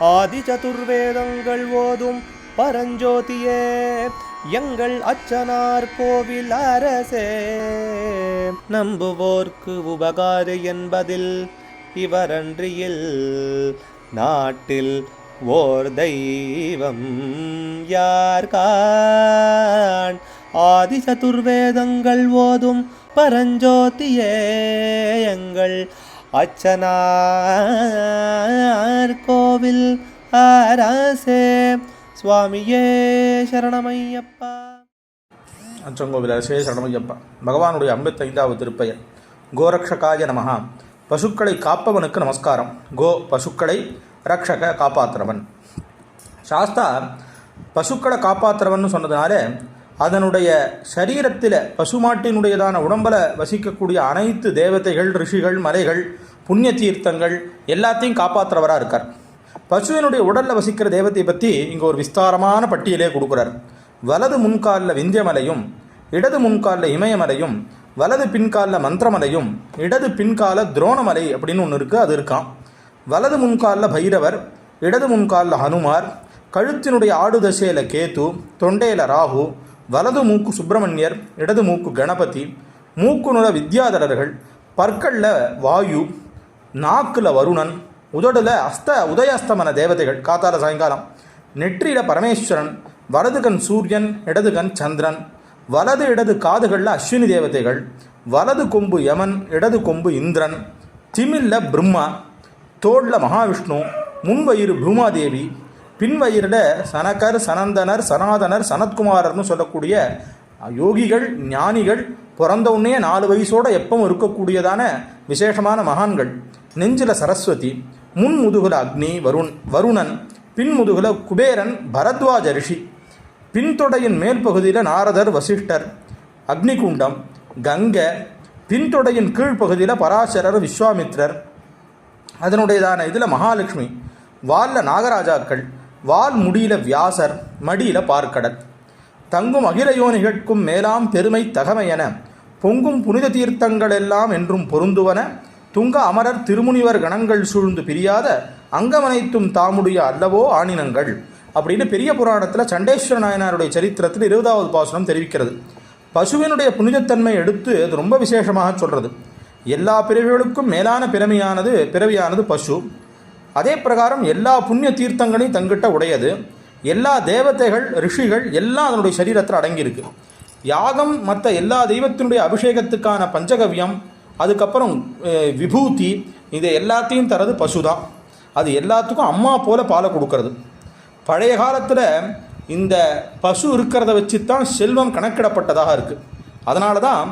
ஆதி சதுர்வேதங்கள் ஓதும் பரஞ்சோதியே எங்கள் அச்சனார் கோவில் அரசே. நம்புவோர்க்கு உபகாரி என்பதில் இவரன்றியில் நாட்டில் ஓர் தெய்வம் யார் கான்? ஆதி சதுர்வேதங்கள் ஓதும் பரஞ்சோதியே எங்கள் அச்சனார் கோவில் அரசே சுவாமியே சரணமையப்பா. அச்சங்கோவில் அரசே சரணமையப்பா. பகவானுடைய ஐம்பத்தைந்தாவது திருப்பெயர் கோரக்ஷகாய நமஹா. பசுக்களை காப்பவனுக்கு நமஸ்காரம். கோ பசுக்களை ரக்ஷக காப்பாற்றுறவன். சாஸ்தா பசுக்களை காப்பாற்றுறவன் சொன்னதுனால அதனுடைய சரீரத்தில் பசுமாட்டினுடையதான உடம்பில் வசிக்கக்கூடிய அனைத்து தேவதைகள் ரிஷிகள் மலைகள் புண்ணிய தீர்த்தங்கள் எல்லாத்தையும் காப்பாற்றுறவராக இருக்கார். பசுவினுடைய உடலில் வசிக்கிற தெய்வத்தை பற்றி இங்கே ஒரு விஸ்தாரமான பட்டியலே கொடுக்குறார். வலது முன்காலில் விந்தியமலையும் இடது முன்காலில் இமயமலையும் வலது பின்காலில் மந்திரமலையும் இடது பின்கால துரோணமலை அப்படின்னு ஒன்று இருக்குது அது இருக்கான் வலது முன்காலில் பைரவர் இடது முன்காலில் ஹனுமார் கழுத்தினுடைய ஆடு தசையில் கேத்து தொண்டையில் ராகு வலது மூக்கு சுப்பிரமணியர் இடது மூக்கு கணபதி மூக்குனுல வித்யாதரர்கள் பற்களில் வாயு நாக்கில் வருணன் உதடுல அஸ்த உதயாஸ்தமன தேவதைகள் காத்தால சாயங்காலம். நெற்றியில் பரமேஸ்வரன் வலது கண் சூரியன் இடது கண் சந்திரன். வலது இடது காதுகளில் அஸ்வினி தேவதைகள். வலது கொம்பு யமன் இடது கொம்பு இந்திரன். திமில்ல பிரம்மா. தோளில் மகாவிஷ்ணு. முன்வயிறு பூமாதேவி. பின்வயிறில் சனகர் சனந்தனர் சனாதனர் சனத்குமாரர்னு சொல்லக்கூடிய யோகிகள் ஞானிகள் பிறந்த உடனே நாலு வயசோட எப்பவும் இருக்கக்கூடியதான விசேஷமான மகான்கள். நெஞ்சில சரஸ்வதி முன் முதுகுல அக்னி வருண் வருணன் பின்முதுகுல குபேரன் பரத்வாஜ ரிஷி. பின்தொடையின் மேல் பகுதியில் நாரதர் வசிஷ்டர். அக்னிகுண்டம் கங்கை பின்தொடையின் கீழ்ப்பகுதியில் பராசரர் விஸ்வாமித்ரர். அதனுடையதான இதில் மகாலட்சுமி வாலில் நாகராஜாக்கள் வால் முடியில வியாசர் மடியில பார்க்கடல். தங்கும் அகில யோனிகட்கும் மேலாம் பெருமை தகமையென பொங்கும் புனித தீர்த்தங்கள் எல்லாம் என்றும் பொருந்துவன துங்க அமரர் திருமுனிவர் கணங்கள் சூழ்ந்து பிரியாத அங்கமனைத்தும் தாமுடைய அல்லவோ ஆணினங்கள் அப்படின்னு பெரிய புராணத்தில் சண்டேஸ்வர நாயனாருடைய சரித்திரத்தில் இருபதாவது பாசுரம் தெரிவிக்கிறது. பசுவினுடைய புனிதத்தன்மை எடுத்து அது ரொம்ப விசேஷமாக சொல்கிறது எல்லா பிறவிகளுக்கும் மேலான பிறமையானது பிறவியானது பசு. அதே பிரகாரம் எல்லா புண்ணிய தீர்த்தங்களையும் தங்கிட்ட உடையது. எல்லா தேவதைகள் ரிஷிகள் எல்லாம் அதனுடைய சரீரத்தில் அடங்கியிருக்கு. யாகம் மற்ற எல்லா தெய்வத்தினுடைய அபிஷேகத்துக்கான பஞ்சகவியம் அதுக்கப்புறம் விபூதி இதை எல்லாத்தையும் தரது பசுதான் அது எல்லாத்துக்கும் அம்மா போல் பாலை கொடுக்கறது. பழைய காலத்தில் இந்த பசு இருக்கிறத வச்சு தான் செல்வம் கணக்கிடப்பட்டதாக இருக்குது அதனால தான்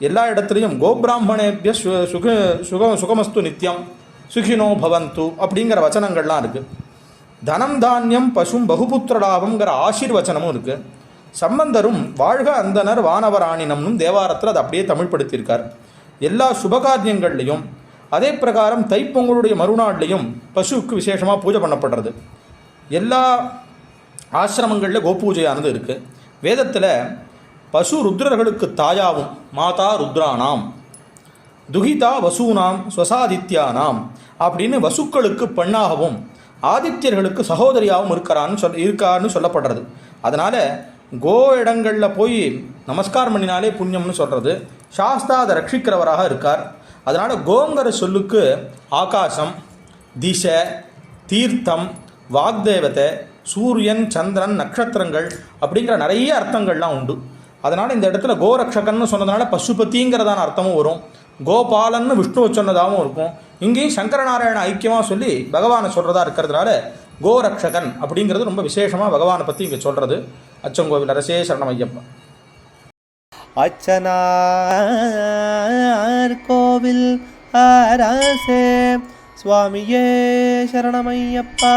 எல்லா இடத்துலையும் கோபிராமணேபிய சு சுக சுக சுகமஸ்து நித்தியம் சுகினோ பவந்து அப்படிங்கிற வச்சனங்கள்லாம் இருக்குது தனம் தானியம் பசும் பகுபுத்திரலாபங்கிற ஆசீர்வச்சனமும் இருக்குது சம்பந்தரும் வாழ்க அந்தனர் வானவராணினம்னும் தேவாரத்தில் அதை அப்படியே தமிழ்படுத்தியிருக்கார். எல்லா சுபகாரியங்கள்லையும் அதே பிரகாரம் தைப்பொங்கலுடைய மறுநாள்லையும் பசுவுக்கு விசேஷமாக பூஜை பண்ணப்படுறது. எல்லா ஆசிரமங்களில் கோபூஜையானது இருக்குது வேதத்தில் பசு ருத்ரர்களுக்கு தாயாவும் மாதா ருத்ரானாம் துகிதா வசூனாம் ஸ்வசாதித்யானாம் அப்படின்னு வசுக்களுக்கு பெண்ணாகவும் ஆதித்யர்களுக்கு சகோதரியாகவும் இருக்கிறான்னு சொல் இருக்கான்னு சொல்லப்படுறது. அதனால் கோ இடங்களில் போய் நமஸ்காரம் பண்ணினாலே புண்ணியம்னு சொல்கிறது சாஸ்தா அதை ரட்சிக்கிறவராக இருக்கார். அதனால் கோங்கிற சொல்லுக்கு ஆகாசம் திசை தீர்த்தம் வாக்தேவத்தை சூரியன் சந்திரன் நட்சத்திரங்கள் அப்படிங்கிற நிறைய அர்த்தங்கள்லாம் உண்டு. அதனால் இந்த இடத்துல கோரக்ஷகன்னு சொன்னதுனால பசுபதிங்கிறதான அர்த்தமும் வரும். கோபாலன்னு விஷ்ணுவை சொன்னதாகவும் இருக்கும். இங்கேயும் சங்கரநாராயண ஐக்கியமாக சொல்லி பகவானை சொல்கிறதா இருக்கிறதுனால கோரக்ஷகன் அப்படிங்கிறது ரொம்ப விசேஷமாக பகவானை பற்றி இங்கே சொல்கிறது அச்சங்கோவில் அரசே சரணம் ஐயப்பா அச்சனார் கோவில் அரசே சுவாமியே சரணமையப்பா.